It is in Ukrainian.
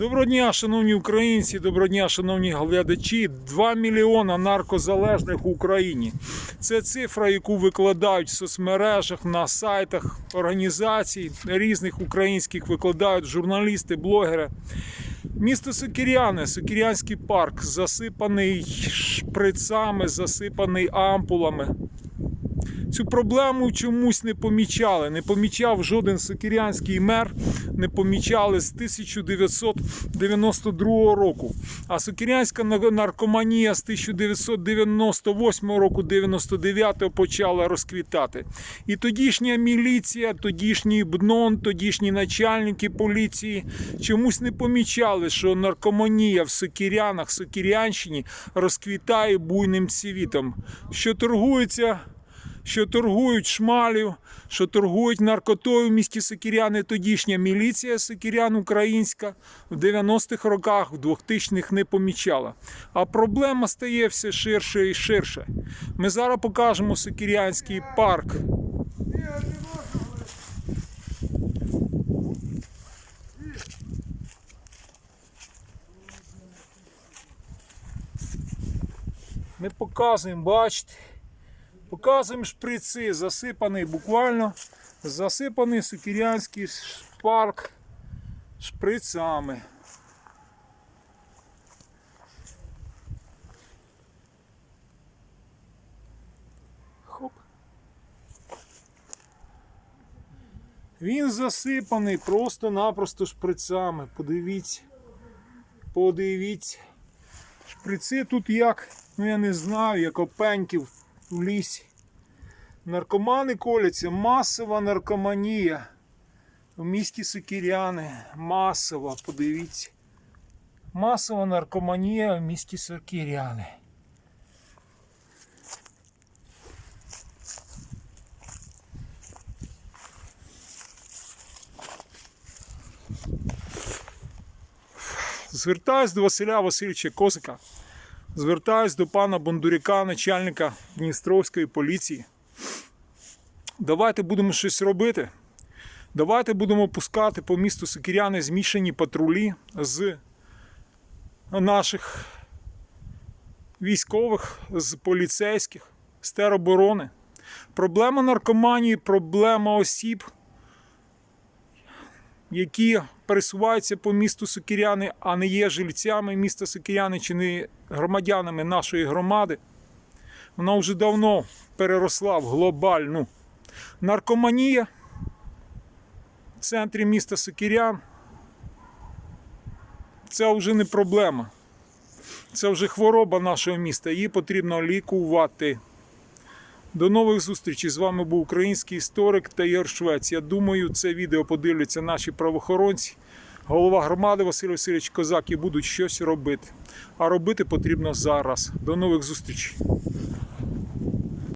Доброго дня, шановні українці, доброго дня, шановні глядачі. 2 мільйона наркозалежних в Україні. Це цифра, яку викладають в соцмережах, на сайтах організацій різних українських викладають журналісти, блогери. Місто Сокіряне, Сокірянський парк, засипаний шприцами, засипаний ампулами. Цю проблему чомусь не помічали. Не помічав жоден сокірянський мер, не помічали з 1992 року. А сокірянська на- наркоманія з 1998 року, 99 почала розквітати. І тодішня міліція, тодішній БНОН, тодішні начальники поліції чомусь не помічали, що наркоманія в Сокірянах, Сокірянщині розквітає буйним цвітом, що торгується що торгують шмалів, що торгують наркотою в місті Сокіряни. Тодішня міліція Сокірян українська в 90-х роках, в 2000-х не помічала. А проблема стає все ширше і ширше. Ми зараз покажемо Сокірянський парк. Ми показуємо, бачите. Показуємо шприци, засипаний буквально засипаний сукірянський парк шприцами. Хоп. Він засипаний просто-напросто шприцами. Подивіться. Подивіться. Шприци тут як, ну я не знаю, як опеньки в лісі. Наркомани коляться, масова наркоманія. В місті Сокіряни. Масова, подивіться. Масова наркоманія в місті Сокіряни. Звертаюсь до Василя Васильовича Козика. Звертаюсь до пана Бондуряка, начальника Дністровської поліції. Давайте будемо щось робити. Давайте будемо пускати по місту Сокіряни змішані патрулі з наших військових, з поліцейських, з тероборони. Проблема наркоманії, проблема осіб, які пересуваються по місту Сокіряни, а не є жильцями міста Сокіряни чи не громадянами нашої громади, вона вже давно переросла в глобальну наркоманія в центрі міста Сокірян. Це вже не проблема. Це вже хвороба нашого міста. Її потрібно лікувати. До нових зустрічей. З вами був український історик Таєр Швець. Я думаю, це відео подивляться наші правоохоронці, голова громади Василь Васильович Козак і будуть щось робити. А робити потрібно зараз. До нових зустрічей.